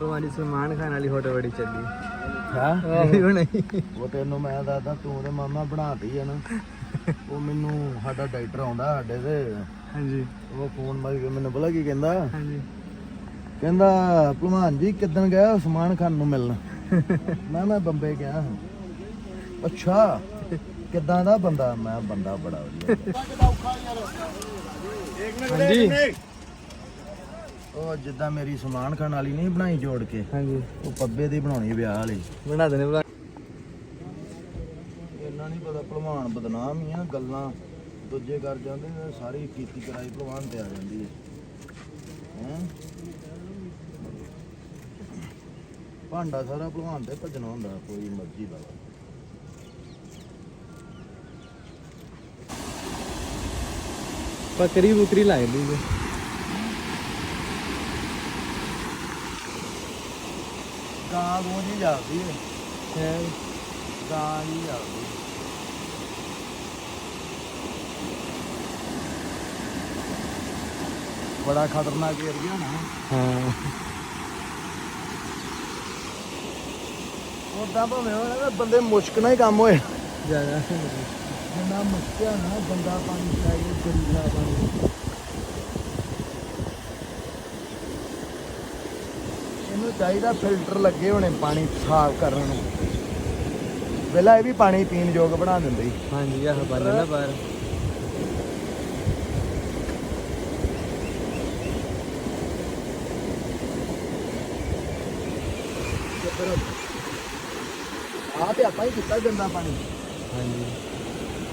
ਭਗਵਾਨ ਜੀ ਸਲਮਾਨ ਖਾਨ ਵਾਲੀ ਫੋਟੋ ਬੜੀ ਚੱਲੀ। ਹਾਂ? ਆਹੋ। ਨਹੀਂ ਉਹ ਤੈਨੂੰ ਮੈਂ ਦੱਸਦਾ ਤੂੰ ਤੇ ਮਾਮਾ ਬਣਾਤੀ ਆ ਨਾ। ਉਹ ਮੈਨੂੰ ਸਾਡਾ ਡਾਕਟਰ ਆਉਂਦਾ ਸਾਡੇ ਤੇ। ਹਾਂਜੀ। ਉਹ ਫੋਨ ਮਾਰ ਕੇ ਮੈਨੂੰ ਬੋਲਾ ਕੀ ਕਹਿੰਦਾ? ਹਾਂਜੀ। ਕਹਿੰਦਾ ਭਲਵਾਨ ਜੀ ਕਿੱਦਣ ਗਿਆ ਉਸਮਾਨ ਖਾਨ ਨੂੰ ਮਿਲਣ? ਮੈਂ ਮੈਂ ਬੰਬੇ ਗਿਆ ਹਾਂ। ਅੱਛਾ ਕਿੱਦਾਂ ਦਾ ਬੰਦਾ? ਮੈਂ ਬੰਦਾ ਬੜਾ ਵਧੀਆ। ਹਾਂਜੀ। ਉਹ ਜਿੱਦਾਂ ਮੇਰੀ ਉਸਮਾਨ ਖਾਨ ਵਾਲੀ ਨਹੀਂ ਬਣਾਈ ਜੋੜ ਕੇ ਹਾਂਜੀ। ਉਹ ਪੱਬੇ ਦੀ ਬਣਾਉਣੀ ਵਿਆਹ ਵਾਲੀ। ਬਣਾ ਦੇਣੇ ਭਲਾ ਇੰਨਾ ਨਹੀਂ ਪਤਾ ਭਲਵਾਨ ਬਦਨਾਮ ਹੀ ਆ ਗੱਲਾਂ ਦੂਜੇ ਕਰ ਜਾਂਦੇ ਨੇ ਸਾਰੀ ਕੀਤੀ ਕਰਾਈ ਭਲਵਾਨ ਤੇ ਆ ਜਾਂਦੀ ਹੈ। ਹੈਂ? ਭਾਂਡਾ ਸਾਰਾ ਭਲਵਾਨ ਤੇ ਭੱਜਣਾ ਹੁੰਦਾ ਕੋਈ ਮਰਜ਼ੀ ਦਾ ਵਾ। ਬੱਕਰੀ ਲਈ ਜੀ। ਗਾਂ ਗੂੰ ਜੀ ਜਾਂਦੀ ਹੈ ਹੈ ਗਾਂ ਜੀ ਜਾਂਦੀ ਬੜਾ ਖਤਰਨਾਕ ਏਰੀਆ ਨਾ। ਹਾਂ। ਉਦਾਂ ਭਾਵੇਂ ਨਾ ਬੰਦੇ ਮੁਸ਼ਕ ਨਾਲ ਹੀ ਕੰਮ ਹੋਇਆ ਜ਼ਿਆਦਾ। ਜਿੰਨਾ ਮੁਸ਼ਕਿਆ ਨਾ ਬੰਦਾ ਪਾਣੀ ਚਾਹੀਏ ਗੰਦਾ ਪਾਣੀ। ਇਹਨੂੰ ਚਾਹੀਦਾ ਫਿਲਟਰ ਲੱਗੇ ਹੋਣੇ ਪਾਣੀ ਸਾਫ਼ ਕਰਨ ਨੂੰ। ਪਹਿਲਾਂ ਇਹ ਵੀ ਪਾਣੀ ਪੀਣ ਯੋਗ ਬਣਾ ਦਿੰਦੇ ਸੀ ਹਾਂਜੀ ਆਹ ਬੰਨ ਨਾ ਬਾਹਰ। ਆ ਤੇ ਆਪਾਂ ਹੀ ਕੀਤਾ ਗੰਦਾ ਪਾਣੀ। ਹਾਂਜੀ।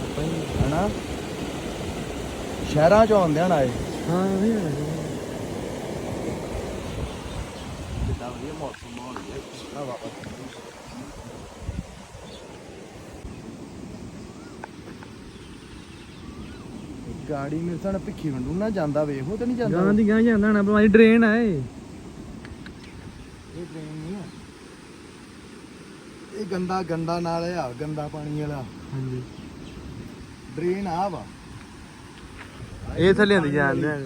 ਆਪਾਂ ਹੀ ਹਨਾ? ਸ਼ਹਿਰਾਂ ਚ ਆਉਂਦੇ ਹਨ ਆਏ। ਹਾਂ ਉਹੀ ਗਾੜੀ ਮੇਰੇ ਸਾਨ ਭਿੱਖੀ ਵੰਡੂ ਨਾ ਜਾਂਦਾ ਵੇਖੋ ਤੇ ਨਹੀਂ ਜਾਂਦਾ। ਗਾਂ ਦੀ ਗਾਂ ਜਾਂਦਾ ਭਗਵਾਨ ਜੀ ਡਰੇਨ ਆਏ ਇਹ। ਨਹੀਂ ਆ। ਇਹ ਗੰਦਾ ਗੰਦਾ ਨਾਲ ਆ ਗੰਦਾ ਪਾਣੀ ਵਾਲਾ। ਹਾਂਜੀ। ਡਰੇਨ ਆ ਵਾ। ਇਹ ਥੱਲੇ ਹੁੰਦੀ ਜਾਂਦੇ ਆ।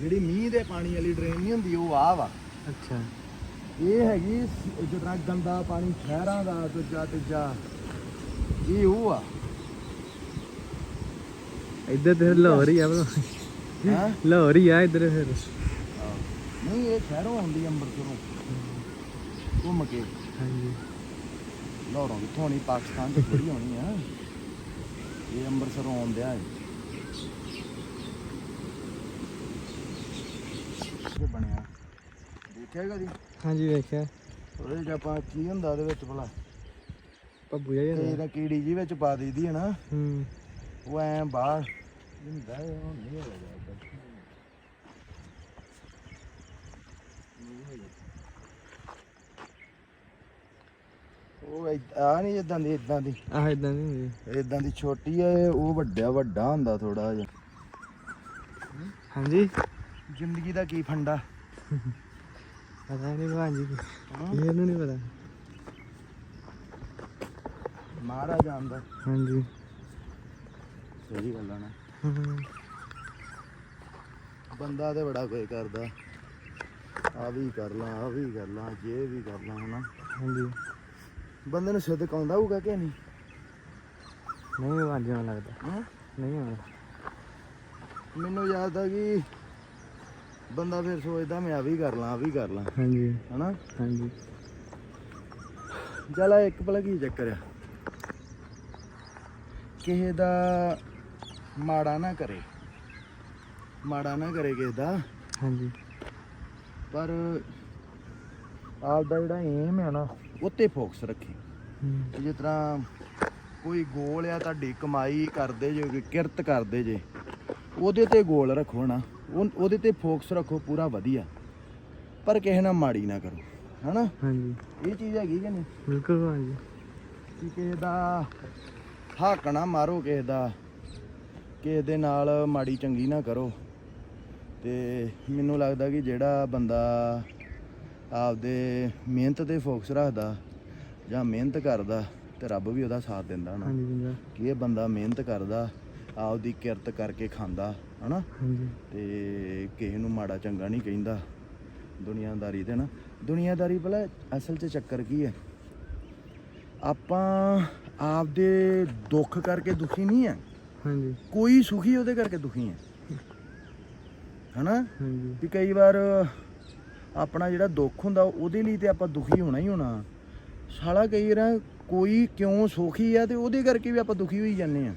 ਜਿਹੜੀ ਮੀਂਹ ਦੇ ਪਾਣੀ ਵਾਲੀ ਡਰੇਨ ਨਹੀਂ ਹੁੰਦੀ ਉਹ ਆ ਵਾ। ਅੱਛਾ। ਇਹ ਹੈਗੀ ਤਰ੍ਹਾਂ ਗੰਦਾ ਪਾਣੀ ਸ਼ਹਿਰਾਂ ਦਾ ਦੂਜਾ ਤੀਜਾ ਇਹ ਉਹ ਆ। ਇੱਧਰ ਤੇ ਲਾਹੌਰ ਹੀ ਆ ਭਲਾ। ਹੈਂ? ਲਾਹੌਰ ਹੀ ਆ ਇੱਧਰ ਫਿਰ। ਨਹੀਂ ਇਹ ਸ਼ਹਿਰੋਂ ਆਉਂਦੀ ਅੰਮ੍ਰਿਤਸਰੋਂ। ਘੁੰਮ ਕੇ। ਹਾਂਜੀ। ਲਾਹੌਰੋਂ ਕਿੱਥੋਂ ਆਉਣੀ? ਪਾਕਿਸਤਾਨ ਤੋਂ ਥੋੜੀ ਆਉਣੀ ਆ। ਇਹ ਅੰਮ੍ਰਿਤਸਰੋਂ ਆਉਂਦਿਆ ਹੈ। ਇਹ ਬਣਿਆ। ਦੇਖਿਆ ਕਦੀ ਹਾਂਜੀ ਵੇਖਿਆ। ਉਹਦੇ ਚ ਆਪਾਂ ਕੀ ਹੁੰਦਾ ਉਹਦੇ ਵਿੱਚ ਭਲਾ। ਪੱਬੂ ਜਿਹਾ ਤੇ ਹੁੰਦਾ। ਇਹਦਾ ਕੀੜੀ ਜੀ ਵਿੱਚ ਪਾ ਦਈਦੀ ਹੈ ਨਾ। ਹੂੰ। ਉਹ ਐ ਬਾਹਰ ਹੁੰਦਾ ਉਹ ਨਹੀਂ ਹੋਗਾ ਉਹ ਆ ਨਹੀਂ ਇਦਾਂ ਦੀ ਇਦਾਂ ਦੀ। ਆਹ ਇਦਾਂ ਨਹੀਂ ਹੁੰਦੀ ਇਦਾਂ ਦੀ ਛੋਟੀ ਹੈ ਉਹ ਵੱਡਾ ਵੱਡਾ ਹੁੰਦਾ ਥੋੜਾ ਜਿਹਾ। ਹਾਂਜੀ। ਜ਼ਿੰਦਗੀ ਦਾ ਕੀ ਫੰਡਾ? ਪਤਾ ਨਹੀਂ ਭਗਵਾਨ ਜੀ? ਇਹਨੂੰ ਨਹੀਂ ਪਤਾ। ਮਾਰਾ ਜਾਂਦਾ ਹਾਂਜੀ। ਸਹੀ ਗੱਲ ਆ ਨਾ। ਬੰਦਾ ਤੇ ਬੜਾ ਕੋਈ ਕਰਦਾ। ਆ ਵੀ ਕਰ ਲਾਂ ਆ ਵੀ ਕਰ ਲਾਂ ਜੇ ਵੀ ਕਰ ਲਾਂ ਹਨਾ। ਹਾਂਜੀ। ਬੰਦੇ ਨੂੰ ਸਿੱਧਕ ਆਉਂਦਾ ਹੋਊਗਾ ਕਿ ਨਹੀਂ? ਨਹੀਂ ਨੂੰ ਲੱਗਦਾ। ਨਹੀਂ ਆਉਂਦਾ ਮੈਨੂੰ ਯਾਦ ਆ ਕਿ ਬੰਦਾ ਫਿਰ ਸੋਚਦਾ ਮੈਂ ਆ ਵੀ ਕਰ ਲਾਂ ਆ ਵੀ ਕਰ ਲਾਂ। ਹਾਂਜੀ। ਹਨਾ? ਹਾਂਜੀ। ਆ ਇੱਕ ਭਲਾ ਕੀ ਚੱਕਰ ਆ? ਕਿਸੇ ਦਾ ਮਾੜਾ ਨਾ ਕਰੇ। ਮਾੜਾ ਨਾ ਕਰੇ ਕਿਸੇ ਦਾ। ਹਾਂਜੀ। ਪਰ ਆਪ ਦਾ ਜਿਹੜਾ ਏਮ ਹੈ ਨਾ ਉੱਤੇ ਫੋਕਸ ਰੱਖੇ। ਜਿਸ ਤਰ੍ਹਾਂ ਕੋਈ ਗੋਲ ਆ ਤੁਹਾਡੀ ਕਮਾਈ ਕਰਦੇ ਜੇ ਕਿਰਤ ਕਰਦੇ ਜੇ ਉਹਦੇ ਤੇ ਗੋਲ ਰੱਖੋ ਨਾ। ਉਹ- ਉਹਦੇ ਤੇ ਫੋਕਸ ਰੱਖੋ ਪੂਰਾ ਵਧੀਆ। ਪਰ ਕਿਸੇ ਨਾਲ ਮਾੜੀ ਨਾ ਕਰੋ ਹਨਾ? ਹਾਂਜੀ। ਇਹ ਚੀਜ਼ ਹੈਗੀ ਕਿ ਨਹੀਂ? ਬਿਲਕੁਲ ਭਗਵਾਨ ਜੀ ਕਿ ਕਿਸੇ ਦਾ ਹੱਕ ਨਾ ਮਾਰੋ ਕਿਸੇ ਦਾ ਕਿਸੇ ਦੇ ਨਾਲ ਮਾੜੀ ਚੰਗੀ ਨਾ ਕਰੋ। ਤੇ ਮੈਨੂੰ ਲੱਗਦਾ ਕਿ ਜਿਹੜਾ ਬੰਦਾ ਆਪਦੇ ਮਿਹਨਤ ਤੇ ਫੋਕਸ ਰੱਖਦਾ ਜਾਂ ਮਿਹਨਤ ਕਰਦਾ ਤੇ ਰੱਬ ਵੀ ਉਹਦਾ ਸਾਥ ਦਿੰਦਾ ਹਾਂਜੀ ਬੰਦਾ ਕਿ ਇਹ ਬੰਦਾ ਮਿਹਨਤ ਕਰਦਾ ਆਪਦੀ ਕਿਰਤ ਕਰਕੇ ਖਾਂਦਾ। ਹਨਾ? ਹਾਂਜੀ। ਤੇ ਕਿਸੇ ਨੂੰ ਮਾੜਾ ਚੰਗਾ ਨਹੀਂ ਕਹਿੰਦਾ ਦੁਨੀਆਦਾਰੀ ਤੇ ਨਾ। ਦੁਨੀਆਦਾਰੀ ਭਲਾ ਅਸਲ 'ਚ ਚੱਕਰ ਕੀ ਹੈ? ਆਪਾਂ ਆਪਦੇ ਦੁੱਖ ਕਰਕੇ ਦੁਖੀ ਨਹੀਂ ਹੈ। ਹਾਂਜੀ। ਕੋਈ ਸੁਖੀ ਉਹਦੇ ਕਰਕੇ ਦੁਖੀ ਹੈ। ਹਨਾ? ਹਾਂਜੀ। ਵੀ ਕਈ ਵਾਰ ਆਪਣਾ ਜਿਹੜਾ ਦੁੱਖ ਹੁੰਦਾ ਉਹਦੇ ਲਈ ਤੇ ਆਪਾਂ ਦੁਖੀ ਹੋਣਾ ਹੀ ਹੋਣਾ। ਸਾਲਾ ਕਈ ਵਾਰ ਕੋਈ ਕਿਉਂ ਸੁਖੀ ਆ ਤੇ ਉਹਦੇ ਕਰਕੇ ਵੀ ਆਪਾਂ ਦੁਖੀ ਹੋਈ ਜਾਂਦੇ ਆ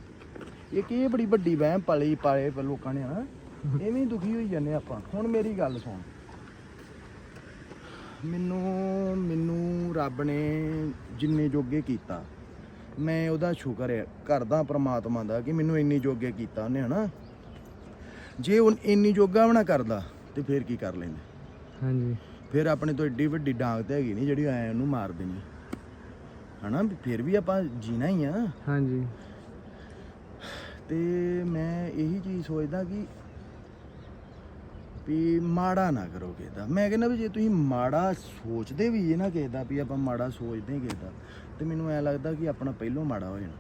ਇਹ ਬੜੀ ਵੱਡੀ ਵਹਿਮ ਪਾਲੀ ਪਾਏ ਪ- ਲੋਕਾਂ ਨੇ ਹਨਾ ਐਵੇਂ ਦੁਖੀ ਹੋਈ ਜਾਂਦੇ ਆਪਾਂ। ਹੁਣ ਮੇਰੀ ਗੱਲ ਸੁਣ। ਮੈਨੂੰ ਮੈਨੂੰ ਰੱਬ ਨੇ ਜਿੰਨੇ ਜੋਗੇ ਕੀਤਾ ਮੈਂ ਉਹਦਾ ਸ਼ੁਕਰ ਹੈ ਕਰਦਾ ਪ੍ਰਮਾਤਮਾ ਦਾ ਕਿ ਮੈਨੂੰ ਇੰਨੀ ਜੋਗੇ ਕੀਤਾ ਉਹਨੇ ਹਨਾ? ਜੇ ਉਹ ਇੰਨੀ ਜੋਗਾ ਵੀ ਨਾ ਕਰਦਾ ਤੇ ਫੇਰ ਕੀ ਕਰ ਲੈਂਦੇ? ਹਾਂਜੀ। ਫਿਰ ਆਪਣੇ ਤੋਂ ਏਡੀ ਵੱਡੀ ਡਾਂਗ ਤੇ ਹੈਗੀ ਨਹੀਂ ਜਿਹੜੀ ਐ ਉਹਨੂੰ ਮਾਰ ਦੇਣੀ ਹਨਾ? ਫਿਰ ਵੀ ਆਪਾਂ ਜੀਣਾ ਹੀ ਆ। ਹਾਂਜੀ। ਤੇ ਮੈਂ ਇਹੀ ਚੀਜ਼ ਸੋਚਦਾ ਕਿ ਵੀ ਮਾੜਾ ਨਾ ਕਰੋ ਕਿਸੇ ਦਾ। ਮੈਂ ਕਹਿੰਦਾ ਵੀ ਜੇ ਤੁਸੀਂ ਮਾੜਾ ਸੋਚਦੇ ਵੀ ਜੇ ਨਾ ਕਿਸੇ ਦਾ ਵੀ ਆਪਾਂ ਮਾੜਾ ਸੋਚਦੇ ਹੀ ਕਿਸੇ ਦਾ ਤੇ ਮੈਨੂੰ ਐ ਲੱਗਦਾ ਕਿ ਆਪਣਾ ਪਹਿਲੋਂ ਮਾੜਾ ਹੋ ਜਾਣਾ।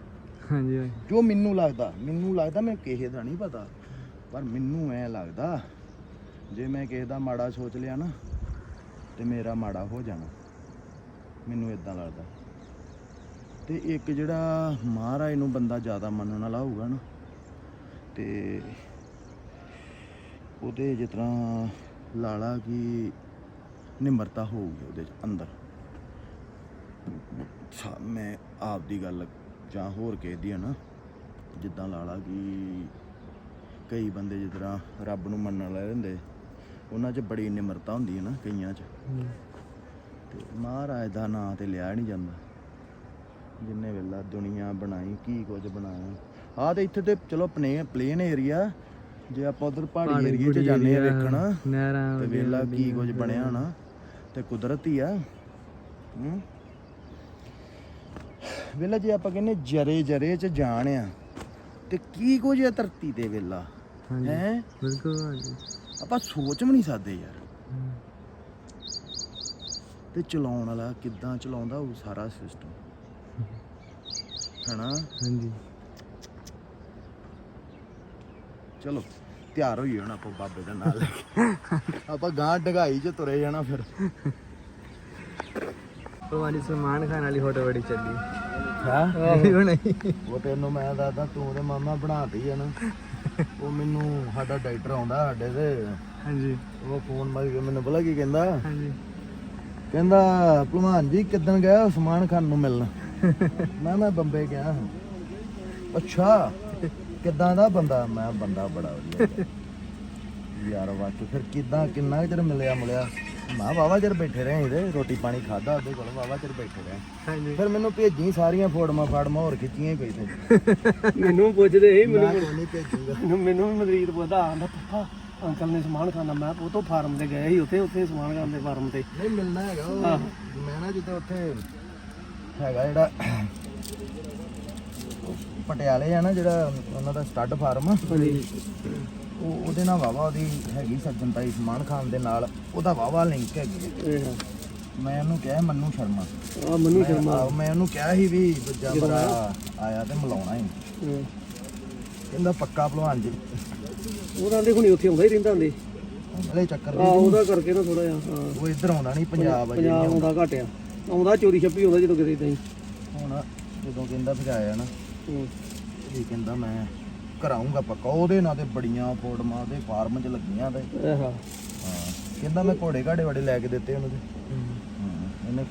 ਹਾਂਜੀ ਜੋ ਮੈਨੂੰ ਲੱਗਦਾ ਮੈਨੂੰ ਲੱਗਦਾ ਮੈਂ ਕਿਸੇ ਦਾ ਨਹੀਂ ਪਤਾ ਪਰ ਮੈਨੂੰ ਐ ਲੱਗਦਾ ਜੇ ਮੈਂ ਕਿਸੇ ਦਾ ਮਾੜਾ ਸੋਚ ਲਿਆ ਨਾ ਤੇ ਮੇਰਾ ਮਾੜਾ ਹੋ ਜਾਣਾ। ਮੈਨੂੰ ਇਦਾਂ ਲੱਗਦਾ। ਤੇ ਇੱਕ ਜਿਹੜਾ ਮਹਾਰਾਜ ਨੂੰ ਬੰਦਾ ਜ਼ਿਆਦਾ ਮੰਨਣ ਵਾਲਾ ਹੋਊਗਾ ਨਾ ਤੇ ਉਹਦੇ ਜਿਸ ਤਰ੍ਹਾਂ ਲਾਲਾ ਕੀ ਨਿਮਰਤਾ ਹੋਊਗੀ ਉਹਦੇ ਚ ਅੰਦਰ। ਮੈਂ ਆਪ ਦੀ ਗੱਲ ਜਾਂ ਹੋਰ ਕਿਸੇ ਦੀ ਆ ਨਾ ਜਿੱਦਾਂ ਲਾਲਾ ਕੀ ਕਈ ਬੰਦੇ ਜਿਸ ਤਰ੍ਹਾਂ ਰੱਬ ਨੂੰ ਮੰਨਣ ਵਾਲੇ ਹੁੰਦੇ ਉਹਨਾਂ 'ਚ ਬੜੀ ਨਿਮਰਤਾ ਹੁੰਦੀ ਹੈ ਨਾ ਕਈਆਂ 'ਚ। ਤੇ ਮਹਾਰਾਜ ਦਾ ਨਾਂ ਤੇ ਲਿਆ ਨਹੀਂ ਜਾਂਦਾ। ਜਿੰਨੇ ਵੇਲਾ ਦੁਨੀਆ ਬਣਾਈ ਕੀ ਕੁਝ ਬਣਾਇਆ। ਆਹ ਤੇ ਇੱਥੇ ਤੇ ਚਲੋ ਪਨੇ ਪਲੇਨ ਏਰੀਆ ਜੇ ਆਪਾਂ ਉਧਰ ਪਹਾੜੀ ਏਰੀਆ 'ਚ ਜਾਂਦੇ ਆ ਵੇਖਣ ਨਹਿਰਾਂ ਤੇ ਵੇਲਾ ਕੀ ਕੁਝ ਬਣਿਆ ਹੋਣਾ ਤੇ ਕੁਦਰਤੀ ਆ। ਹੂੰ। ਵੇਲਾ ਜੇ ਆਪਾਂ ਕਹਿੰਨੇ ਜਰੇ ਜਰੇ ਚ ਜਾਣ ਆ ਤੇ ਕੀ ਕੁਝ ਆ ਧਰਤੀ ਤੇ ਵੇਲਾ? ਹੈ? ਬਿਲਕੁਲ ਆਪਾਂ ਸੋਚ ਵੀ ਨਹੀਂ ਸਕਦੇ ਯਾਰ। ਤੇ ਚਲਾਉਣ ਵਾਲਾ ਕਿੱਦਾਂ ਚਲਾਉਂਦਾ ਉਹ ਸਾਰਾ ਸਿਸਟਮ ਹਨਾ? ਹਾਂਜੀ। ਚਲੋ ਤਿਆਰ ਹੋਈਏ ਹੁਣ ਆਪਾਂ ਬਾਬੇ ਦੇ ਨਾਲ। ਆਪਾਂ ਗਾਂ ਢਗਾਈ ਚ ਤੁਰੇ ਜਾਣਾ ਫਿਰ। ਭਗਵਾਨ ਸਲਮਾਨ ਖਾਨ ਵਾਲੀ ਫੋਟੋ ਬੜੀ ਚੱਲੀ। ਹਾਂ? ਉਹ ਨਹੀਂ ਉਹ ਤੈਨੂੰ ਮੈਂ ਦੱਸਦਾ ਤੂੰ ਤੇ ਮਾਮਾ ਬਣਾਤੀ ਆ ਨਾ। ਉਹ ਮੈਨੂੰ ਸਾਡਾ ਡਾਕਟਰ ਆਉਂਦਾ ਸਾਡੇ ਤੇ। ਹਾਂਜੀ। ਉਹ ਫੋਨ ਮਾਰ ਕੇ ਮੈਨੂੰ ਬੋਲਾ ਕੀ ਕਹਿੰਦਾ? ਹਾਂਜੀ। ਕਹਿੰਦਾ ਭਲਵਾਨ ਜੀ ਕਿੱਦਣ ਗਿਆ ਉਸਮਾਨ ਖਾਨ ਨੂੰ ਮਿਲਣ? ਮੈਂ ਮੈਂ ਬੰਬੇ ਗਿਆ। ਹਾਂ ਅੱਛਾ। ਕਿੱਦਾਂ ਦਾ ਬੰਦਾ? ਮੈਂ ਬੰਦਾ ਬੜਾ ਵਧੀਆ। ਯਾਰ ਵਾਕਿਆ ਫਿਰ ਕਿੱਦਾਂ ਕਿੰਨਾ ਚਿਰ ਮਿਲਿਆ ਮਿਲਿਆ? ਮੈਂ ਵਾਵਾ ਚਿਰ ਬੈਠੇ ਰਹੇ ਇਹਦੇ ਰੋਟੀ ਪਾਣੀ ਖਾਦਾ ਉਹਦੇ ਕੋਲ ਵਾਵਾ ਚਿਰ ਬੈਠੇ ਰਹੇ। ਹਾਂਜੀ। ਫਿਰ ਮੈਨੂੰ ਭੇਜੀ ਸਾਰੀਆਂ ਫੋਟੋਆਂ ਫਾੜਮਾਂ ਹੋਰ ਖਿੱਚੀਆਂ ਹੀ ਤੇ। ਮੈਨੂੰ ਪੁੱਛਦੇ ਸੀ ਮੈਂ ਕੋਈ ਨਹੀਂ ਭੇਜੂਗਾ। ਮੈਨੂੰ ਮੈਨੂੰ ਵੀ ਮਦਰੀਦ ਪੁੱਛਦਾ ਆਂਦਾ ਪੱਪਾ ਅੰਕਲ ਨੇ ਸਮਾਨ ਖਾਣਾ ਮੈਂ ਉਹ ਤੋਂ ਫਾਰਮ ਤੇ ਗਏ ਸੀ ਉੱਥੇ ਉੱਥੇ ਸਮਾਨ ਖਾਣ ਦੇ ਫਾਰਮ ਤੇ। ਨਹੀਂ ਮਿਲਣਾ ਹੈਗਾ ਮੈਂ ਨਾ ਜਿੱਥੇ ਉੱਥੇ ਹੈਗਾ ਜਿਹੜਾ ਪਟਿਆਲੇ ਆ ਨਾ ਜਿਹੜਾ ਉਹਨਾਂ ਦਾ ਸਟੱਡ ਫਾਰਮ ਉਹ ਉਹਦੇ ਨਾਲ ਵਾਵਾ ਉਹਦੀ ਹੈਗੀ ਸੱਜਣਤਾ ਇਸਮਾਨ ਖਾਨ ਦੇ ਨਾਲ। ਉਹਦਾ ਵਾਵਾ ਲਿੰਕ ਹੈਗੀ ਹੈ। ਮੈਂ ਉਹਨੂੰ ਕਿਹਾ ਮੰਨੂ ਸ਼ਰਮਾ। ਆ ਮਨੂ ਮੈਂ ਆਹੋ, ਮੈਂ ਉਹਨੂੰ ਕਿਹਾ ਸੀ ਵੀ ਦੂਜਾ ਮੇਰਾ ਆਇਆ ਤੇ ਮਿਲਾਉਣਾ ਹੀ। ਕਹਿੰਦਾ ਪੱਕਾ ਭਲਵਾਨ ਜੀ। ਉਹ ਕਹਿੰਦੇ ਹੁਣੀ ਉੱਥੇ ਆਉਂਦਾ ਹੀ ਰਹਿੰਦਾ ਹੁੰਦੇ ਹਲੇ ਚੱਕਰ ਆ ਨਹੀਂ ਉਹਦਾ ਕਰਕੇ ਨਾ ਥੋੜਾ ਜਿਹਾ ਹਾਂ। ਉਹ ਇੱਧਰ ਆਉਂਦਾ ਨਹੀਂ ਪੰਜਾਬ ਆ ਜਿਹੜੀ ਪੰਜਾਬ ਆਉਂਦਾ ਘੱਟ ਆ। ਆਉਂਦਾ ਚੋਰੀ ਛੱਪੀ ਆਉਂਦਾ ਜਦੋਂ ਕਿਤੇ ਇਦਾਂ ਹੀ। ਹੁਣ ਜਦੋਂ ਕਹਿੰਦਾ ਭਜਾਇਆ ਨਾ। ਹੂੰ। ਇਹ ਕਹਿੰਦਾ ਮੈਂ? ਕਰਾਉਂਗਾ ਪੱਕਾ। ਉਹਦੇ ਨਾਲ ਤੇ ਬੜੀਆਂ ਫੋਟੋਆਂ ਉਹਦੇ ਫਾਰਮ 'ਚ ਲੱਗੀਆਂ ਤੇ। ਆਹਾ। ਹਾਂ। ਕਹਿੰਦਾ ਮੈਂ ਘੋੜੇ ਘਾੜੇ ਬੜੇ ਲੈ ਕੇ ਦਿੱਤੇ ਉਹਨੂੰ ਤੇ। ਹਾਂ। ਇਹਨੇ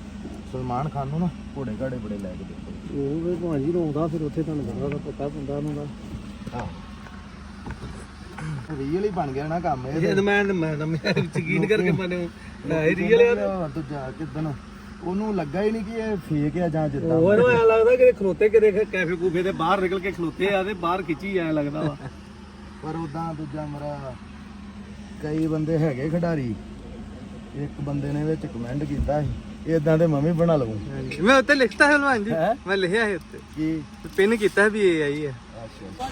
ਸਲਮਾਨ ਖਾਨ ਨੂੰ ਨਾ ਘੋੜੇ ਘਾੜੇ ਬੜੇ ਲੈ ਕੇ ਦਿੱਤੇ। ਉਹ ਵੀ ਭਾਂਜੀ ਆਉਂਦਾ ਫਿਰ ਉੱਥੇ ਤੁਹਾਨੂੰ ਪਤਾ ਉਹਦਾ ਪੱਕਾ ਬੰਦਾ ਉਹਨਾਂ ਦਾ। ਰੀਅਲ ਹੀ ਬਣ ਗਿਆ ਨਾ ਕੰਮ ਇਹ ਇਹ ਮੈਂ ਮੈਂ ਤਾਂ ਮੈਂ ਯਕੀਨ ਕਰਕੇ ਮੰਨੇ ਨਾ ਇਹ ਰੀਅਲ ਆ। ਦੂਜਾ ਕਿਦਨ ਉਹਨੂੰ ਲੱਗਾ ਹੀ ਨਹੀਂ ਕਿ ਇਹ ਫੇਕ ਆ ਜਾਂ ਜਿੱਦਾਂ ਉਹ ਇਹਨੂੰ ਐ ਲੱਗਦਾ ਕਿ ਖਲੋਤੇ ਕਿਤੇ ਕੈਫੇ ਕੂਫੇ ਦੇ ਬਾਹਰ ਨਿਕਲ ਕੇ ਖਲੋਤੇ ਆ ਤੇ ਬਾਹਰ ਖਿੱਚੀ ਐ ਲੱਗਦਾ ਵਾ। ਪਰ ਉਦਾਂ ਦੂਜਾ ਮੇਰਾ ਕਈ ਬੰਦੇ ਹੈਗੇ ਖਿਡਾਰੀ ਇੱਕ ਬੰਦੇ ਨੇ ਵਿੱਚ ਕਮੈਂਟ ਕੀਤਾ ਸੀ ਇਦਾਂ ਦੇ ਮੈਂ ਵੀ ਬਣਾ ਲਵਾਂ ਹਾਂਜੀ। ਮੈਂ ਉੱਤੇ ਲਿਖਤਾ ਹੈ ਭਲਵਾਨ ਜੀ? ਮੈਂ ਲਿਖਿਆ ਹੈ ਉੱਤੇ। ਕੀ? ਪਿੰਨ ਕੀਤਾ ਵੀ ਇਹ ਆਈ ਹੈ ਅੱਛਾ।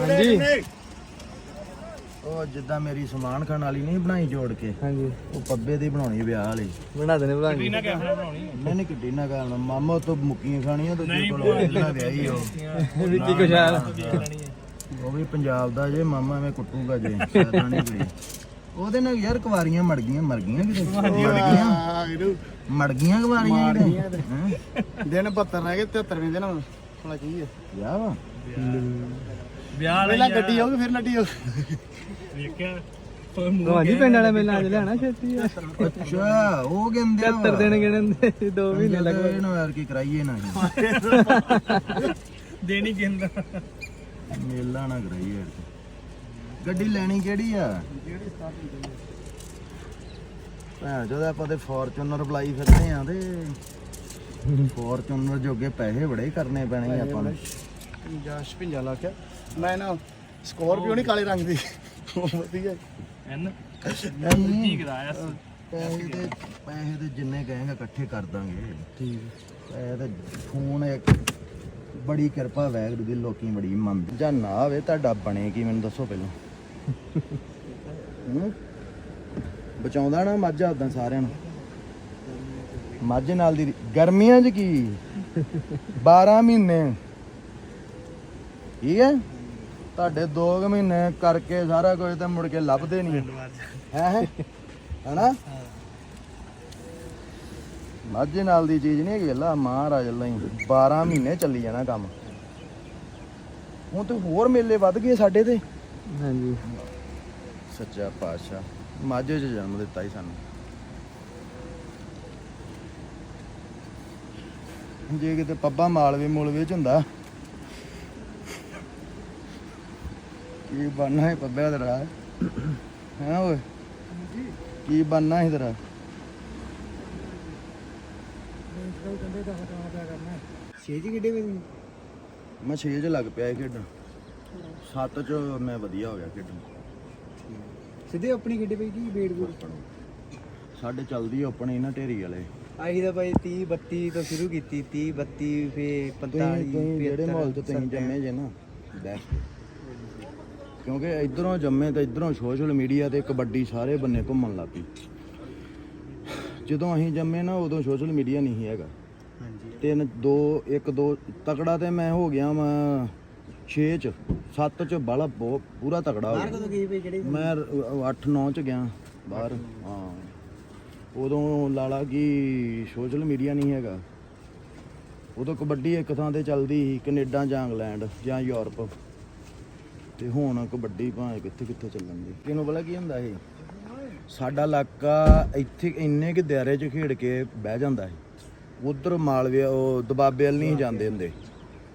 ਹਾਂਜੀ। ਉਹ ਜਿੱਦਾਂ ਮੇਰੀ ਸਮਾਨ ਖਾਣ ਵਾਲੀ ਨਹੀਂ ਬਣਾਈ ਜੋੜ ਕੇ ਹਾਂਜੀ। ਉਹ ਪੱਬੇ ਦੀ ਬਣਾਉਣੀ ਵਿਆਹ ਵਾਲੀ। ਬਣਾ ਦੇਣੇ ਭਲਵਾਨ ਜੀ। ਨਹੀਂ ਨਹੀਂ ਕਿੱਡੀ ਨਾ ਕਰਨਾ ਮਾਮਾ ਤੋਂ ਮੁੱਕੀਆਂ ਖਾਣੀਆਂ ਤੇ ਦੂਜੇ ਕੋਲ ਜਿਹੜਾ ਵਿਆਹੀ ਉਹ। ਵਿੱਕੀ ਕੁਸ਼ਾਲ ਉਹ ਵੀ ਪੰਜਾਬ ਦਾ ਜੇ ਮਾਮਾ ਐਵੇਂ ਕੁੱਟੂਗਾ ਜੇ ਸਾਡਾ ਨਹੀਂ ਕੋਈ ਉਹਦੇ ਨਾਲ ਯਾਰ ਕੁਵਾਰੀਆਂ ਮੜ ਗਈਆਂ ਮਰ ਗਈਆਂ ਕਿਤੇ? ਮੜ ਗਈਆਂ। ਮੜ ਗਈਆਂ ਕੁਵਾਰੀਆਂ ਹੈਂ? ਦਿਨ 72 ਰਹਿ ਗਏ 73ਵੇਂ ਦਿਨ ਹੁਣ। ਕੀ ਹੈ ਵਿਆਹ ਵਾ? ਵਿਆਹ ਪਹਿਲਾਂ ਗੱਡੀ ਆਊਗੀ ਫਿਰ ਨੱਡੀ ਆਊਗੀ। ਵੇਖਿਆ ਭਾਜੀ ਪਿੰਡ ਵਾਲਾ ਮੇਲਾ ਅੱਜ ਲੈਣਾ ਛੇਤੀ ਅੱਛਾ ਉਹ ਕਹਿੰਦੇ 70 ਦਿਨ ਗਿਣਨ ਦੇ 2 ਮਹੀਨੇ ਲੱਗ ਇਹਨਾਂ ਯਾਰ ਕੀ ਕਰਾਈਏ ਨਾ ਦੇਣੀ ਗਿੰਦਾ ਮੇਲਾ ਨਾ ਕਰਾਈਏ ਯਾਰ ਗੱਡੀ ਲੈਣੀ ਕਿਹੜੀ ਆ? ਭੈਣ ਜਦੋਂ ਆਪਾਂ ਤੇ ਫੋਰਚੂਨਰ ਬੁਲਾਈ ਫਿਰਦੇ ਆ ਤੇ ਫੋਰਚੂਨਰ ਜੋਗੇ ਪੈਸੇ ਬੜੇ ਕਰਨੇ ਪੈਣੇ ਆ ਆਪਾਂ ਨੂੰ। ਜਸ਼ ਪਿੰਜਾ ਲਾ ਕੇ ਮੈਂ ਨਾ ਸਕੋਰਪੀਓ ਨਹੀਂ ਕਾਲੇ ਰੰਗ ਦੀ। ਉਹ ਵਧੀਆ। ਐਨ? ਨਹੀਂ ਕਰਾਇਆ ਪੈਸੇ ਤੇ ਪੈਸੇ ਤੇ ਜਿੰਨੇ ਕਹੇਗਾ ਇਕੱਠੇ ਕਰ ਦਾਂਗੇ। ਠੀਕ ਪੈਸੇ ਤੇ ਫੋਨ ਇੱਕ ਬੜੀ ਕਿਰਪਾ ਵੈਗਰੂ ਦੀ ਲੋਕੀ ਬੜੀ ਮੰਨਦੇ। ਜਾਂ ਨਾ ਹੋਵੇ ਤੁਹਾਡਾ ਬਣੇ ਕੀ ਮੈਨੂੰ ਦੱਸੋ ਪਹਿਲਾਂ? ਬਚਾਉਂਦਾ ਨਾ ਮੱਝ ਉਦਾਂ ਸਾਰਿਆਂ ਨੂੰ। ਮੱਝ ਨਾਲ ਦੀ ਗਰਮੀਆਂ 'ਚ ਕੀ? 12 ਮਹੀਨੇ। ਠੀਕ ਹੈ? ਤੁਹਾਡੇ 2 ਮਹੀਨੇ ਕਰਕੇ ਸਾਰਾ ਕੁਝ ਤੇ ਮੁੜ ਕੇ ਲੱਭਦੇ ਨਹੀਂ। ਹੈ ਹੈ? ਹਨਾ? ਮਾਝੇ ਨਾਲ ਦੀ ਚੀਜ਼ ਨਹੀਂ ਹੈਗੀ ਅੱਲਾ ਮਹਾਰਾਜ ਅੱਲਾ ਹੀ। 12 ਮਹੀਨੇ ਚੱਲੀ ਜਾਣਾ ਕੰਮ। ਹੁਣ ਤੇ ਹੋਰ ਮੇਲੇ ਵੱਧ ਗਏ ਸਾਡੇ ਤੇ। ਹਾਂਜੀ। ਸੱਚਾ ਪਾਤਸ਼ਾਹ ਮਾਝੇ 'ਚ ਜਨਮ ਦਿੱਤਾ ਹੀ ਸਾਨੂੰ। ਜੇ ਕਿਤੇ ਪੱਬਾ ਮਾਲਵੇ ਮੂਲਵੇ 'ਚ ਹੁੰਦਾ ਕੀ ਬਣਨਾ ਹੈ ਪੱਬਿਆ ਤੇਰਾ? ਹੈ ਓਏ? ਕੀ ਬਣਨਾ ਹੈ ਤੇਰਾ? ਛੇਜੀ ਕਿੱਡੇ ਵੇ ਮੈਂ 6 'ਚ ਲੱਗ ਪਿਆ ਇਹ ਖੇਡਣ। 7 'ਚ ਮੈਂ ਵਧੀਆ ਹੋ ਗਿਆ ਖੇਡਣ। ਸਿੱਧੇ ਆਪਣੀ ਕਿੱਡੇ ਪਈ ਕੀ ਵੇਟ ਬੂਟ ਸਾਡੇ ਚੱਲਦੀ ਆਪਣੀ ਨਾ ਢੇਰੀ ਵਾਲੇ। ਆਹੀ ਤਾਂ ਬਾਈ 30 32 ਤੋਂ ਸ਼ੁਰੂ ਕੀਤੀ 30 32 ਫੇ ਤੁਸੀਂ 45 ਤੁਸੀਂ ਜਿਹੜੇ ਮਾਹੌਲ 'ਚ ਤੁਸੀਂ ਜੰਮੇ ਜੇ ਨਾ ਬੈਸਟ ਕਿਉਂਕਿ ਇਧਰੋਂ ਜੰਮੇ ਤੇ ਇਧਰੋਂ ਸੋਸ਼ਲ ਮੀਡੀਆ ਤੇ ਕਬੱਡੀ ਸਾਰੇ ਬੰਨੇ ਘੁੰਮਣ ਲੱਗ ਪਈ ਜਦੋਂ ਅਸੀਂ ਜੰਮੇ ਨਾ ਉਦੋਂ ਸੋਸ਼ਲ ਮੀਡੀਆ ਨਹੀਂ ਹੈਗਾ। ਹਾਂਜੀ। ਤਿੰਨ ਦੋ ਇੱਕ ਦੋ ਤਕੜਾ ਤੇ ਮੈਂ ਹੋ ਗਿਆ ਮੈਂ 6 ਚ 7 ਚ ਬਾਲਾ ਬਹੁਤ ਪੂਰਾ ਤਕੜਾ ਹੋ ਗਿਆ। ਮੈਂ 8 9 ਚ ਗਿਆ ਬਾਹਰ। ਹਾਂ। ਉਦੋਂ ਲਾਲਾ ਕੀ ਸੋਸ਼ਲ ਮੀਡੀਆ ਨਹੀਂ ਹੈਗਾ। ਉਦੋਂ ਕਬੱਡੀ ਇੱਕ ਥਾਂ ਤੇ ਚੱਲਦੀ ਸੀ ਕੈਨੇਡਾ ਜਾਂ ਇੰਗਲੈਂਡ ਜਾਂ ਯੂਰਪ। ਤੇ ਹੁਣ ਕਬੱਡੀ ਭਾਵੇਂ ਕਿੱਥੇ ਕਿੱਥੇ ਚੱਲਣ ਦੀ। ਕਿਨੂੰ ਪਤਾ ਕੀ ਹੁੰਦਾ ਇਹ? ਸਾਡਾ ਇਲਾਕਾ ਇੱਥੇ ਇੰਨੇ ਕਿ ਦਾਇਰੇ 'ਚ ਖੇਡ ਕੇ ਬਹਿ ਜਾਂਦਾ ਹੈ ਉਧਰ ਮਾਲਵੇ ਉਹ ਦਬਾਬੇ ਵੱਲ ਨਹੀਂ ਜਾਂਦੇ ਹੁੰਦੇ।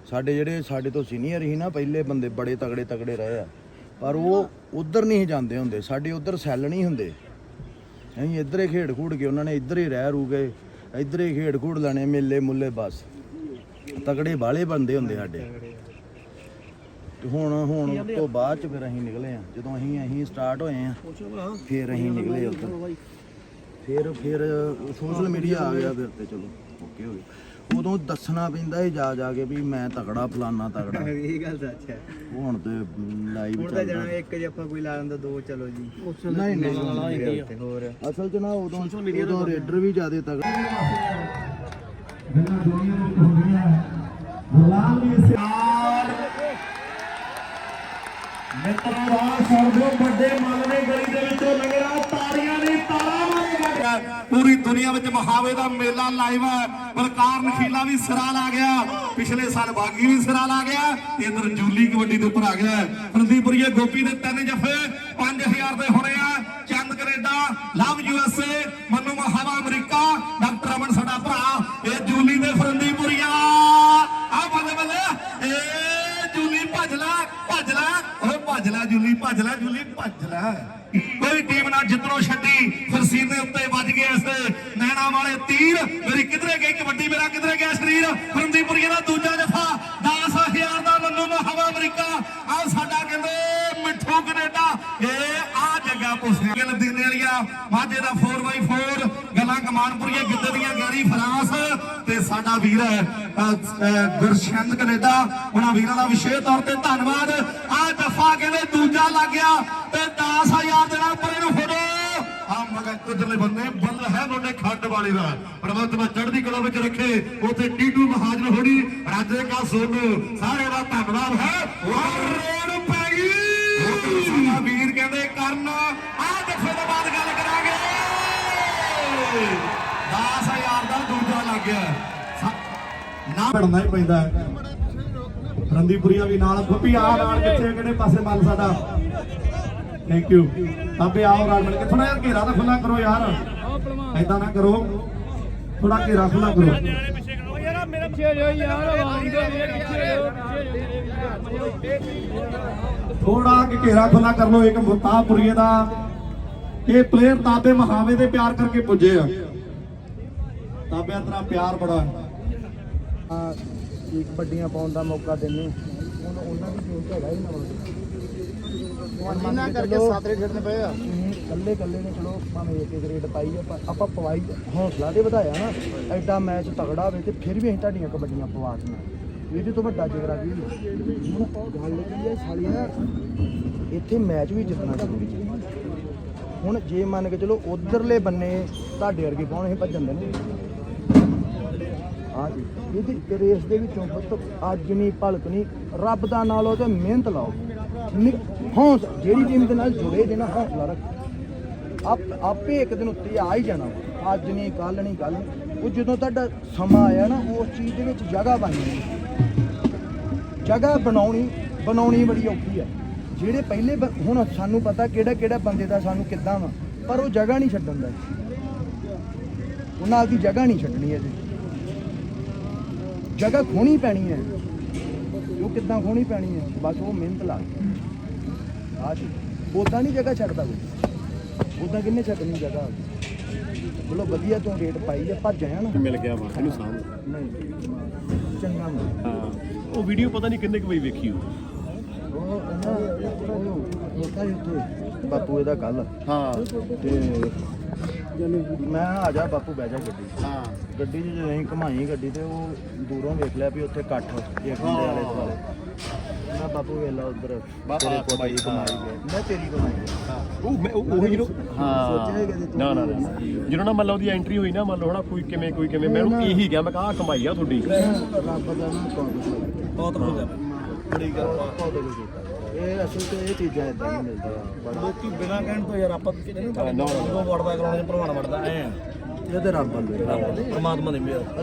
ਸਾਡੇ ਜਿਹੜੇ ਸਾਡੇ ਤੋਂ ਸੀਨੀਅਰ ਸੀ ਨਾ ਪਹਿਲੇ ਬੰਦੇ ਬੜੇ ਤਗੜੇ ਤਗੜੇ ਰਹੇ ਆ। ਪਰ ਉਹ ਉਧਰ ਨਹੀਂ ਜਾਂਦੇ ਹੁੰਦੇ। ਸਾਡੇ ਉਧਰ ਸੈੱਲ ਨਹੀਂ ਹੁੰਦੇ। ਅਸੀਂ ਇੱਧਰ ਹੀ ਖੇਡ ਖੂਡ ਕੇ ਉਹਨਾਂ ਨੇ ਇੱਧਰ ਹੀ ਰਹਿ ਰੂ ਗਏ ਇੱਧਰ ਹੀ ਖੇਡ ਖੂਡ ਲੈਣੇ ਮੇਲੇ ਮੁੱਲੇ ਬਸ। ਤਗੜੇ ਬਾਲੇ ਬੰਦੇ ਹੁੰਦੇ ਸਾਡੇ। ਤੇ ਹੁਣ ਹੁਣ ਤੋਂ ਬਾਅਦ ਚ ਫਿਰ ਅਸੀਂ ਨਿਕਲੇ ਆ। ਜਦੋਂ ਅਸੀਂ ਅਸੀਂ ਸਟਾਰਟ ਹੋਏ ਆ ਫਿਰ ਅਸੀਂ ਨਿਕਲੇ ਉੱਧਰ। ਫਿਰ ਫਿਰ ਸੋਸ਼ਲ ਮੀਡੀਆ ਆ ਗਿਆ ਫਿਰ ਤੇ ਚਲੋ ਓਕੇ ਹੋ ਗਿਆ ਉਦੋਂ ਦੱਸਣਾ ਪੈਂਦਾ ਸੀ ਜਾ ਜਾ ਕੇ ਵੀ ਮੈਂ ਤਗੜਾ ਫਲਾਨਾ ਤਗੜਾ ਇਹ ਗੱਲ ਸੱਚ ਹੈ। ਹੁਣ ਤੇ ਲਾਈਵ ਹੁਣ ਤਾਂ ਜਣਾ ਇੱਕ ਜੇ ਆਪਾਂ ਕੋਈ ਲਾ ਲੈਂਦਾ ਦੋ ਚਲੋ ਜੀ। ਨਹੀਂ ਨਹੀਂ ਹੋਰ। ਅਸਲ ਚ ਨਾ ਉਦੋਂ ਉਦੋਂ ਰੇਡਰ ਵੀ ਜ਼ਿਆਦਾ ਤਗੜਾ ਮਿੱਤਰੋ ਰਾਹ ਛੱਡ ਦਿਓ ਵੱਡੇ ਮੱਲ ਨੇ ਗਲੀ ਦੇ ਵਿੱਚੋਂ ਲੰਘਣਾ ਤਾੜੀਆਂ ਦੀ ਤਾਲਾ ਮਾਰੇਗਾ ਪੂਰੀ ਦੁਨੀਆ ਵਿੱਚ ਮਹਾਵੇ ਦਾ ਮੇਲਾ ਲਾਈਵ ਹੈ। ਬਲਕਾਰ ਨਖੀਲਾ ਵੀ ਸਿਰਾ ਲਾ ਗਿਆ। ਪਿਛਲੇ ਸਾਲ ਬਾਗੀ ਵੀ ਸਿਰਾ ਲਾ ਗਿਆ। ਇਧਰ ਜੂਲੀ ਕਬੱਡੀ ਦੇ ਉੱਪਰ ਆ ਗਿਆ। ਫਰਦੀਪੁਰੀਏ ਗੋਪੀ ਦੇ ਤਿੰਨ ਜਫੇ 5000 ਦੇ ਹੋਣੇ ਆ। Chand Canada, Lav U S A, Manu Mahawa America, doctor Aman, ਸਾਡਾ ਭਰਾ। ਇਹ ਓਏ ਭੱਜ ਲੈ ਜੂਲੀ, ਭੱਜ ਕੋਈ ਟੀਮ ਨਾ ਜਿੱਤਣੋਂ ਛੱਡੀ, ਫਿਰ ਸੀਨੇ ਉੱਤੇ ਵੱਜ ਗਏ ਇਸ ਨੈਣਾ ਵਾਲੇ ਤੀਰ। ਮੇਰੀ ਕਿਧਰੇ ਗਈ ਕਬੱਡੀ, ਮੇਰਾ ਕਿਧਰੇ ਗਿਆ ਸਰੀਰ। ਫਰੰਦੀਪੁਰੀਏ ਦਾ ਦੂਜਾ ਜਫਾ 10000 ਦਾ ਨੰਨੂ ਨੂੰ ਅਮਰੀਕਾ। ਆ ਸਾਡਾ ਕਹਿੰਦੇ ਮਿੱਠੂ ਕੈਨੇਡਾ। ਇਹ ਆ ਜੱਗਾ ਪੁੱਛਿਆ ਗਿਲ ਦਿਨੇ ਵਾਲੀਆ, ਮਾਝੇ ਦਾ 4x4 ਗੱਲਾਂ ਕਮਾਨਪੁਰੀਏ ਗਿੱਦੇ ਦੀਆਂ ਗੈਰੀ ਫਰਾਂਸ। ਸਾਡਾ ਵੀਰ ਹੈ ਅ, ਗੁਰਸ਼ੰਦ ਕੈਨੇਡਾ। ਉਹਨਾਂ ਵੀਰਾਂ ਦਾ ਵਿਸ਼ੇਸ਼ ਤੌਰ ਤੇ ਧੰਨਵਾਦ। ਆ ਜਫਾ ਕਹਿੰਦੇ ਦੂਜਾ ਲੱਗ ਗਿਆ ਤੇ 10000 ਦੇ ਨਾਲ ਪਰੇ ਨੂੰ ਫੜੋ ਆ ਮਗਾ ਕੁਦਰਲੇ ਬੰਦੇ ਬੱਲ ਹੈ ਨੋਨੇ ਖੱਡ ਵਾਲੀ ਦਾ। ਪਰਮਤਮਾ ਚੜ੍ਹਦੀ ਕਲਾ ਵਿੱਚ ਰੱਖੇ ਉਥੇ ਟੀਟੂ ਮਹਾਜਨ ਹੋਣੀ ਰਾਜੇ ਕਾ ਸੋਨੂ ਸਾਰੇ ਦਾ ਧੰਨਵਾਦ ਹੈ। ਵਾਹ ਰੋਡ ਪੈ ਗਈ। ਸਾਡਾ ਵੀਰ ਕਹਿੰਦੇ ਕਰਨ ਆ ਵਕਫੇ ਤੋਂ ਬਾਅਦ ਗੱਲ ਕਰਾਂਗੇ। 10000 ਦਾ ਦੂਜਾ ਲੱਗ ਗਿਆ। ਨਾ ਪੜਨਾ ਹੀ ਪੈਂਦਾ ਹੈ। ਰੰਦੀਪੁਰੀਆ ਵੀ ਨਾਲ ਗੁੱਪੀ ਆ ਨਾਲ ਕਿੱਥੇ ਕਿਹੜੇ ਪਾਸੇ ਮਨ ਸਾਡਾ? ਥੈਂਕ ਯੂ ਆਪੇ ਆਓ ਨਾਲ ਮਿਲ ਕੇ। ਥੋੜਾ ਜਿਹਾ ਘੇਰਾ ਤਾਂ ਖੁੱਲਾ ਕਰੋ ਯਾਰ। ਐਦਾਂ ਨਾ ਕਰੋ। ਥੋੜਾ ਘੇਰਾ ਖੁੱਲਾ ਕਰੋ। ਥੋੜਾ ਕਿ ਘੇਰਾ ਖੁੱਲਾ ਕਰ ਲੋ ਇੱਕ ਮੁਤਾਪੁਰੀਏ ਦਾ। ਇਹ ਪਲੇਅਰ ਤਾਬੇ ਮਹਾਵੇ ਦੇ ਪਿਆਰ ਕਰਕੇ ਪੁੱਜੇ ਆ। ਤਾਬਿਆਂ ਤੇਰਾ ਪਿਆਰ ਬੜਾ ਹੈ। ਇੱਕ ਵੱਡੀਆਂ ਪਾਉਣ ਦਾ ਮੌਕਾ ਦਿੰਨੇ ਉਹਨਾਂ ਦੀ ਟੀਮ ਹੈਗਾ ਹੀ ਨਾ ਜਿੰਨਾ ਕਰਕੇ ਸਾਤਰੇ ਖੇਡਣੇ ਪਏ ਆ। ਕੱਲੇ ਕੱਲੇ ਨੇ ਚਲੋ ਭਾਵੇਂ ਇੱਕ ਇੱਕ ਰੇਡ ਪਾਈ ਆ ਪਰ ਆਪਾਂ ਪਵਾਈ ਹੌਸਲਾ ਤੇ ਵਧਾਇਆ ਨਾ ਐਡਾ ਮੈਚ ਤਗੜਾ ਹੋਵੇ ਤੇ ਫਿਰ ਵੀ ਅਸੀਂ ਤੁਹਾਡੀਆਂ ਕਬੱਡੀਆਂ ਪਵਾ ਦਿੱਤੀਆਂ ਇਹਦੇ ਤੋਂ ਵੱਡਾ ਜਿਗਰਾ ਕੀ ਗੱਲ ਕੀ ਹੈ ਸਾਲੀ ਨਾ ਇੱਥੇ ਮੈਚ ਵੀ ਜਿੱਤਣਾ ਜ਼ਰੂਰੀ ਹੁਣ ਜੇ ਮੰਨ ਕੇ ਚਲੋ ਉਧਰਲੇ ਬੰਨੇ ਤੁਹਾਡੇ ਵਰਗੇ ਕੌਣ ਇਹ ਭੱਜਣ ਦੇ ਨੇ ਹਾਂ ਜੀ। ਇਹਦੀ ਰੇਸ ਦੇ ਵਿੱਚੋਂ ਪੁੱਤ ਅੱਜ ਨਹੀਂ, ਭਲਕ ਨਹੀਂ, ਰੱਬ ਦਾ ਨਾਂ ਲਓ ਤੇ ਮਿਹਨਤ ਲਾਓ। ਨਿ- ਜਿਹੜੀ ਟੀਮ ਦੇ ਨਾਲ ਜੁੜੇ ਜੇ ਨਾ, ਹੌਸਲਾ ਰੱਖ। ਆਪ ਆਪੇ ਇੱਕ ਦਿਨ ਉੱਤੇ ਆ ਹੀ ਜਾਣਾ ਵਾ। ਅੱਜ ਨਹੀਂ ਕੱਲ ਨਹੀਂ ਕੱਲ ਉਹ ਜਦੋਂ ਤੁਹਾਡਾ ਸਮਾਂ ਆਇਆ ਨਾ, ਉਸ ਚੀਜ਼ ਦੇ ਵਿੱਚ ਜਗ੍ਹਾ ਬਣ ਜਾਣੀ। ਜਗ੍ਹਾ ਬਣਾਉਣੀ ਬਣਾਉਣੀ ਬੜੀ ਔਖੀ ਹੈ ਜਿਹੜੇ ਪਹਿਲੇ ਬ- ਹੁਣ ਸਾਨੂੰ ਪਤਾ ਕਿਹੜਾ ਕਿਹੜਾ ਬੰਦੇ ਦਾ ਸਾਨੂੰ ਕਿੱਦਾਂ ਵਾ, ਪਰ ਉਹ ਜਗ੍ਹਾ ਨਹੀਂ ਛੱਡਣ ਦਾ। ਉਹਨਾਂ ਦੀ ਜਗ੍ਹਾ ਨਹੀਂ ਛੱਡਣੀ ਇਹਦੀ ਜਗ੍ਹਾ ਖੋਣੀ ਪੈਣੀ ਹੈ ਉਹ ਕਿੱਦਾਂ ਖੋਣੀ ਪੈਣੀ ਹੈ ਬਸ ਉਹ ਮਿਹਨਤ ਲਾ ਆ ਜੀ ਉਦਾਂ ਨਹੀਂ ਜਗ੍ਹਾ ਛੱਡਦਾ ਕੋਈ ਉਦਾਂ ਕਿੰਨੇ ਛੱਡਣੀ ਜਗ੍ਹਾ ਬੋਲੋ ਵਧੀਆ ਤੋਂ ਰੇਟ ਪਾਈ ਹੈ ਭੱਜ ਆਇਆ ਨਾ ਮਿਲ ਗਿਆ ਵਾ ਇਹਨੂੰ ਸਾਹਮਣੇ ਨਹੀਂ ਚੰਗਾ ਮੈਂ ਹਾਂ ਉਹ ਵੀਡੀਓ ਪਤਾ ਨਹੀਂ ਕਿੰਨੇ ਕੁ ਵਈ ਵੇਖੀ ਉਹ ਉਹ ਨਾ ਉਹ ਲੋਕਾਂ ਹੀ ਬਾਪੂ ਇਹਦਾ ਕੱਲ ਹਾਂ ਤੇ ਮੈਂ ਆ ਜਾ ਬਾਪੂ ਬਹਿ ਜਾ ਗੱਡੀ 'ਚ। ਹਾਂ। ਗੱਡੀ 'ਚ ਜਦੋਂ ਅਸੀਂ ਘਮਾਈ ਗੱਡੀ ਤੇ ਉਹ ਦੂਰੋਂ ਵੇਖ ਲਿਆ ਵੀ ਉੱਥੇ ਇਕੱਠ ਇੱਕ ਹੁੰਦੇ ਆਲੇ ਦੁਆਲੇ। ਮੈਂ ਬਾਪੂ ਵੇਲਾ ਉਧਰ ਬਾ- ਤੇਰੇ ਆ, ਕੋਲ ਕਮਾਈ, ਕਮਾਈ ਗਏ। ਮੈਂ ਤੇਰੀ ਕਮਾਈ ਉਹ ਮੈਂ ਉਹ ਸੋਚਿਆ ਹੈਗਾ ਤੇ ਤੂੰ ਨਾ ਨਾ ਨਾ। ਜਦੋਂ ਨਾ ਮੰਨ ਲਓ ਉਹਦੀ ਐਂਟਰੀ ਹੋਈ ਨਾ ਮੰਨ ਲਓ ਕੋਈ ਕਿਵੇਂ ਕੋਈ ਕਿਵੇਂ। ਮੈਂ ਉਹਨੂੰ ਇਹੀ ਗਿਆ ਮੈਂ ਕਹਾ ਕਮਾਈ ਆ ਤੁਹਾਡੀ। ਰੱਬ ਦਾ ਨਾਮ ਬਹੁਤ ਬਹੁਤ ਬੜੀ ਗੱਲ ਬਹੁਤ ਕੀਤਾ ਇਹ ਅਸਲ ਤੇ ਇਹ ਚੀਜ਼ਾਂ ਇਦਾਂ ਹੀ ਮਿਲਦੀਆਂ। ਲੋਕੀ ਬਿਨਾਂ ਕਹਿਣ ਤੋਂ ਯਾਰ ਆਪਾਂ ਕਿਤੇ ਨਹੀਂ ਨਾ। ਵੜਦਾ ਕਰਾਉਣੇ ਭਰਵਾਣਾ ਵੜਦਾ ਐ ਇਹ ਤੇ ਰੱਬ ਵੱਲੋਂ ਪਰਮਾਤਮਾ ਦੇ ਮਿਹਰ